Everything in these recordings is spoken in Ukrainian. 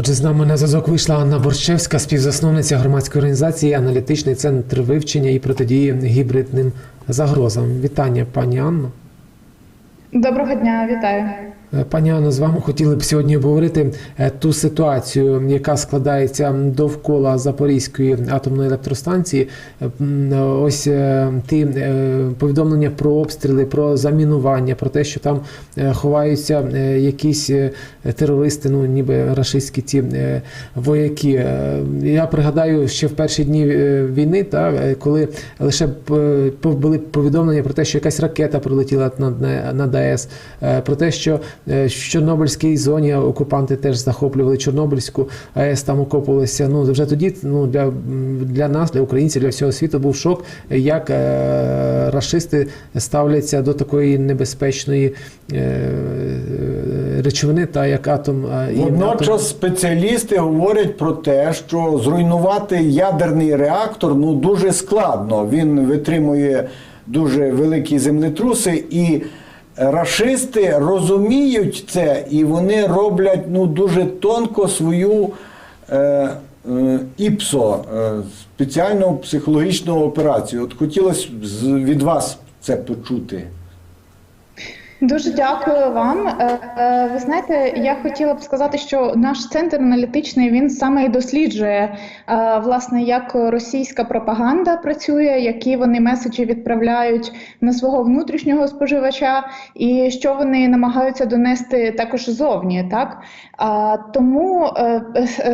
Отже, з нами на зв'язок вийшла Анна Борщевська, співзасновниця громадської організації Аналітичний центр вивчення і протидії гібридним загрозам. Вітання, пані Анно. Доброго дня, вітаю. Е, Пані Анно, з вами хотіли б сьогодні обговорити е, ту ситуацію, яка складається довкола Запорізької атомної електростанції. Е, Ось ті повідомлення про обстріли, про замінування, про те, що там ховаються якісь терористи, ну ніби рашистські ці вояки. Я пригадаю, ще в перші дні війни, та коли лише були повідомлення про те, що якась ракета прилетіла над, над АЕС, е, про те, що в Чорнобильській зоні окупанти теж захоплювали Чорнобильську АЕС, там окопувалися. Ну вже тоді ну для, для нас, для українців, для всього світу був шок, як е, рашисти ставляться до такої небезпечної е, речовини, та як атом. е, і Водночас спеціалісти говорять про те, що зруйнувати ядерний реактор ну дуже складно. Він витримує дуже великі землетруси, і рашисти розуміють це, і вони роблять ну дуже тонко свою е, е, ІПСО, е, спеціальну психологічну операцію. От хотілося б від вас це почути. Дуже дякую вам. Е, е, Ви знаєте, я хотіла б сказати, що наш центр аналітичний він саме і досліджує е, власне, як російська пропаганда працює, які вони меседжі відправляють на свого внутрішнього споживача, і що вони намагаються донести також зовні. Так тому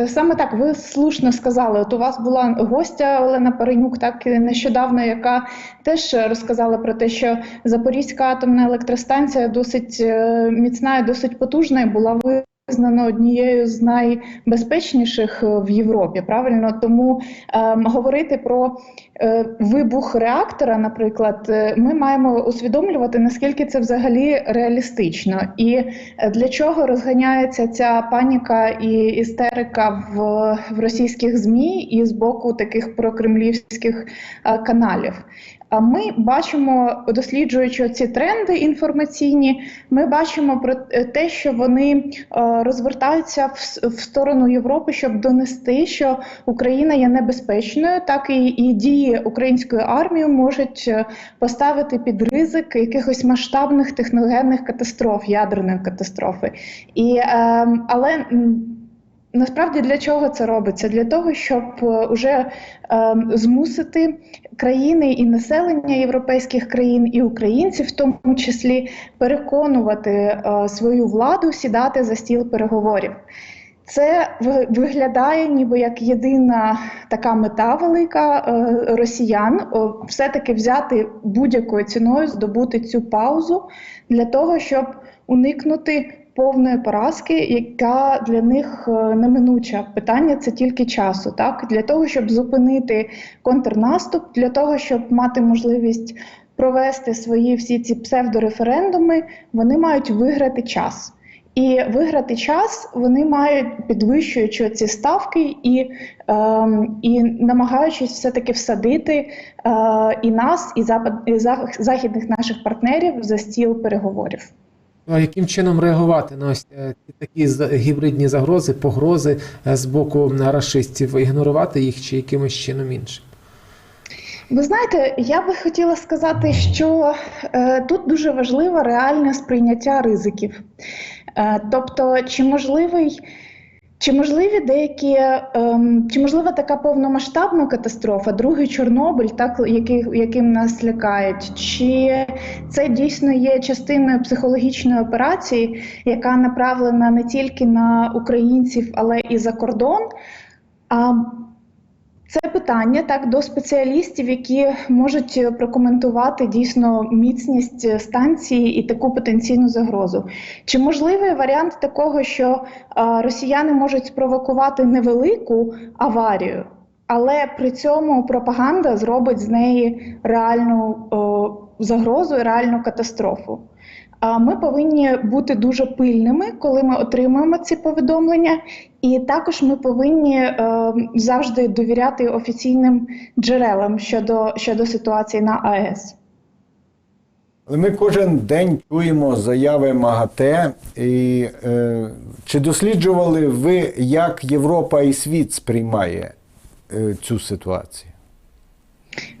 саме так ви слушно сказали. От у вас була гостя Олена Паренюк, так нещодавно, яка теж розказала про те, що Запорізька атомна електростанція досить е, міцна і досить потужна і була визнана однією з найбезпечніших е, в Європі. Правильно, тому ем, говорити про е, вибух реактора, наприклад, е, ми маємо усвідомлювати наскільки це взагалі реалістично, і для чого розганяється ця паніка і істерика в, в російських змі і з боку таких прокремлівських е, каналів. А ми бачимо, досліджуючи ці тренди інформаційні, ми бачимо про е, те, що вони е, розвертаються в, сторону Європи, щоб донести, що Україна є небезпечною, так і, і дії української армії можуть е, поставити під ризик якихось масштабних техногенних катастроф, ядерної катастрофи. І, е, але Насправді для чого це робиться? Для того, щоб е, уже е, змусити країни і населення європейських країн, і українців, в тому числі, переконувати е, свою владу сідати за стіл переговорів. Це виглядає ніби як єдина така мета велика е, росіян, все-таки взяти будь-якою ціною, здобути цю паузу для того, щоб уникнути повної поразки, яка для них е, неминуча. Питання це тільки часу, так для того, щоб зупинити контрнаступ, для того, щоб мати можливість провести свої всі ці псевдореферендуми, вони мають виграти час. І виграти час вони мають підвищуючи ці ставки і, ем, і намагаючись все-таки всадити е, і нас, і запад і західних наших партнерів за стіл переговорів. А яким чином реагувати на ось е, такі гібридні загрози, погрози е, з боку расистів? ігнорувати їх чи якимось чином іншим? Ви знаєте, я би хотіла сказати, що е, тут дуже важливе реальне сприйняття ризиків. Е, тобто, чи можливий. Чи можливі деякі, ем, чи можлива така повномасштабна катастрофа, другий Чорнобиль, так який, яким нас лякають? Чи це дійсно є частиною психологічної операції, яка направлена не тільки на українців, але і за кордон? А це питання так до спеціалістів, які можуть е, прокоментувати дійсно міцність е, станції і таку потенційну загрозу. Чи можливий варіант такого, що е, росіяни можуть спровокувати невелику аварію, але при цьому пропаганда зробить з неї реальну о, загрозу реальну катастрофу? Ми повинні бути дуже пильними, коли ми отримуємо ці повідомлення, і також ми повинні е, завжди довіряти офіційним джерелам щодо, щодо ситуації на АЕС. Ми кожен день чуємо заяви МАГАТЕ. І, е, чи досліджували ви, як Європа і світ сприймає е, цю ситуацію?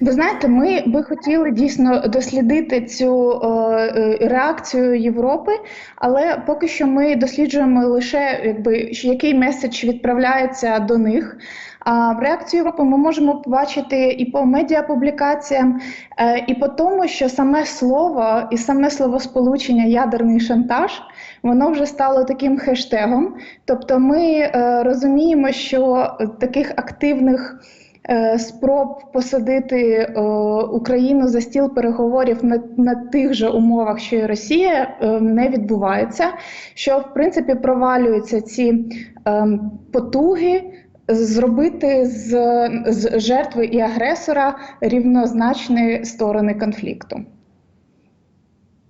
Ви знаєте, ми би хотіли дійсно дослідити цю е, е, реакцію Європи, але поки що ми досліджуємо лише якби який меседж відправляється до них. А реакцію Європи ми можемо побачити і по медіапублікаціям, е, і по тому, що саме слово і саме словосполучення ядерний шантаж воно вже стало таким хештегом. Тобто, ми розуміємо, що таких активних спроб посадити е, Україну за стіл переговорів на, на тих же умовах, що і Росія, е, не відбувається. Що в принципі провалюються ці е, потуги. Зробити з, з жертви і агресора рівнозначні сторони конфлікту.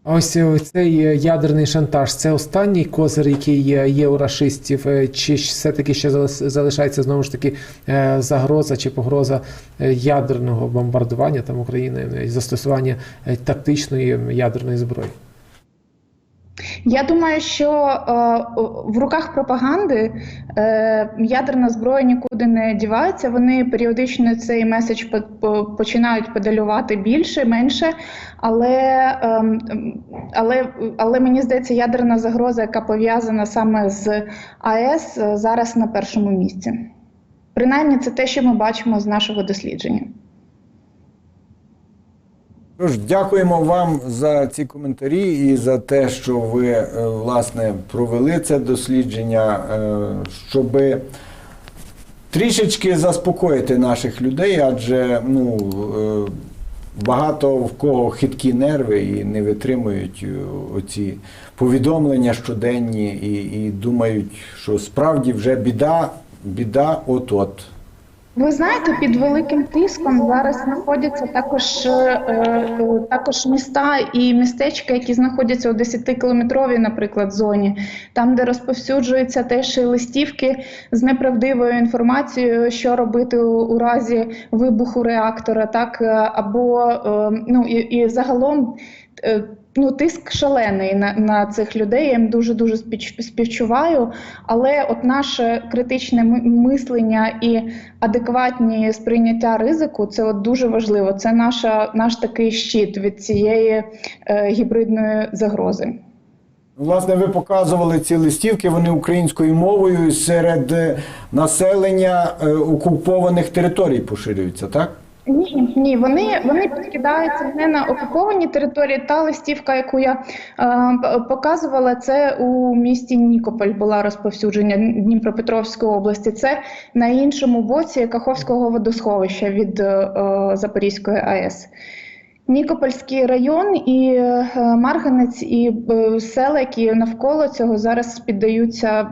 Ось цей ядерний шантаж це останній козир, який є, у рашистів, е, чи все-таки ще залишається знову ж таки е, загроза чи погроза е, ядерного бомбардування там України і застосування тактичної ядерної зброї? Я думаю, що е, в руках пропаганди е, ядерна зброя нікуди не дівається. Вони періодично цей меседж по- по- починають педалювати більше, менше. Але, ем, але, але мені здається, ядерна загроза, яка пов'язана саме з АЕС, е, зараз на першому місці. Принаймні, це те, що ми бачимо з нашого дослідження. Тож, дякуємо вам за ці коментарі і за те, що ви е, власне провели це дослідження, е, щоб трішечки заспокоїти наших людей, адже ну, е, багато в кого хиткі нерви і не витримують оці повідомлення щоденні і, і думають, що справді вже біда, біда от-от. Ви знаєте, під великим тиском зараз знаходяться також, е, е, також міста і містечка, які знаходяться у 10-кілометровій, наприклад, зоні, там, де розповсюджуються теж і листівки з неправдивою інформацією, що робити у, разі вибуху реактора, так е, або ну і, і загалом. Ну, тиск шалений на, на цих людей. Я їм дуже дуже співчуваю. Але от наше критичне мислення і адекватні сприйняття ризику це от дуже важливо. Це наша наш такий щит від цієї е, гібридної загрози. Власне, ви показували ці листівки, вони українською мовою серед е, населення е, окупованих територій поширюються, так? Ні, ні, вони, вони підкидаються не на окуповані території. Та листівка, яку я е, показувала, це у місті Нікополь була розповсюдження Дніпропетровської області. Це на іншому боці Каховського водосховища від е, е, Запорізької АЕС. Нікопольський район і е, Марганець, і е, села, які навколо цього зараз піддаються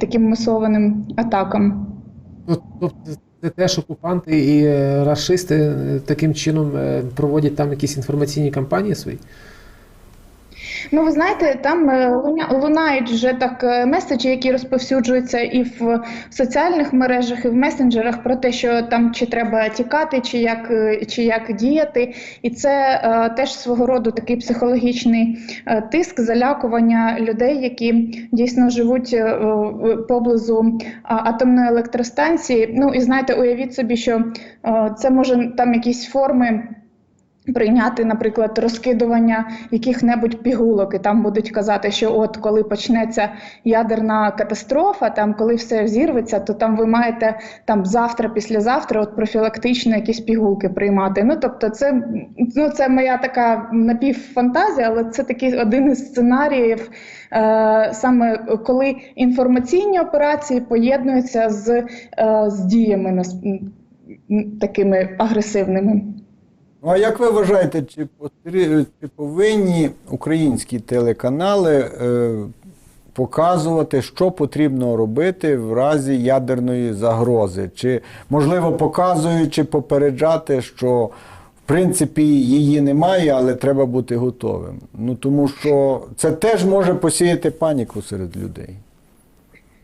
таким масованим атакам. Тобто це теж окупанти і расисти е, таким чином е, проводять там якісь інформаційні кампанії свої? Ну, ви знаєте, там е, лунають вже так е, меседжі, які розповсюджуються і в соціальних мережах, і в месенджерах про те, що там чи треба тікати, чи як, е, чи як діяти. І це е, теж свого роду такий психологічний е, тиск, залякування людей, які дійсно живуть е, е, поблизу а, атомної електростанції. Ну і знаєте, уявіть собі, що е, це може там якісь форми. Прийняти, наприклад, розкидування яких-небудь пігулок, і там будуть казати, що от коли почнеться ядерна катастрофа, там коли все взірветься, то там ви маєте там завтра, післязавтра, от профілактично якісь пігулки приймати. Ну тобто, це ну це моя така напівфантазія, але це такий один із сценаріїв, е, саме коли інформаційні операції поєднуються з, е, з діями такими агресивними. Ну а як ви вважаєте, чи, повинні українські телеканали е, показувати, що потрібно робити в разі ядерної загрози? Чи можливо показують, чи попереджати, що в принципі її немає, але треба бути готовим? Ну тому що це теж може посіяти паніку серед людей.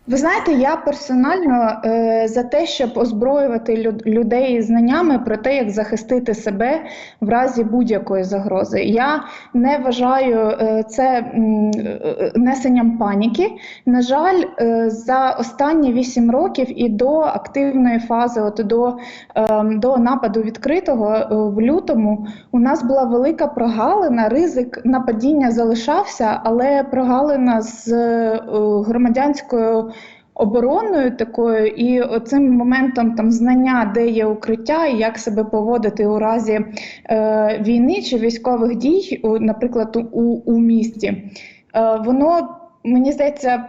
Ви знаєте, я персонально е, за те, щоб озброювати люд- людей знаннями про те, як захистити себе в разі будь-якої загрози. Я не вважаю е, це е, несенням паніки. На жаль, е, за останні вісім років і до активної фази, от до, е, до нападу відкритого е, в лютому, у нас була велика прогалина, ризик нападіння залишався, але прогалина з е, громадянською обороною такою і оцим моментом там знання, де є укриття, і як себе поводити у разі е, війни чи військових дій, у, наприклад, у, у місті, е, воно мені здається.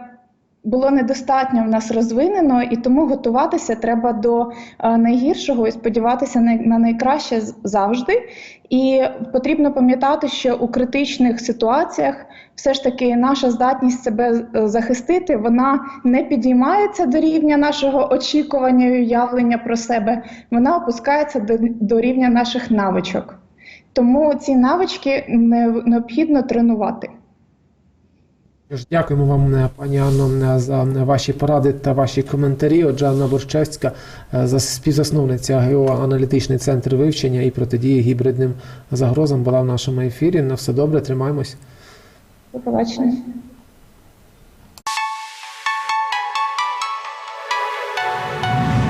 Було недостатньо в нас розвинено, і тому готуватися треба до е, найгіршого і сподіватися на, на найкраще завжди. І потрібно пам'ятати, що у критичних ситуаціях все ж таки наша здатність себе е, захистити вона не підіймається до рівня нашого очікування і уявлення про себе, вона опускається до, до рівня наших навичок. Тому ці навички не, необхідно тренувати. Тож, Дякуємо вам, е, пані Анно, е, за ваші поради та ваші коментарі. Отже, Анна Борщевська, е, за- співзасновниця Геоаналітичний центр вивчення і протидії гібридним загрозам, була в нашому ефірі. На все добре, тримаємось. До побачення.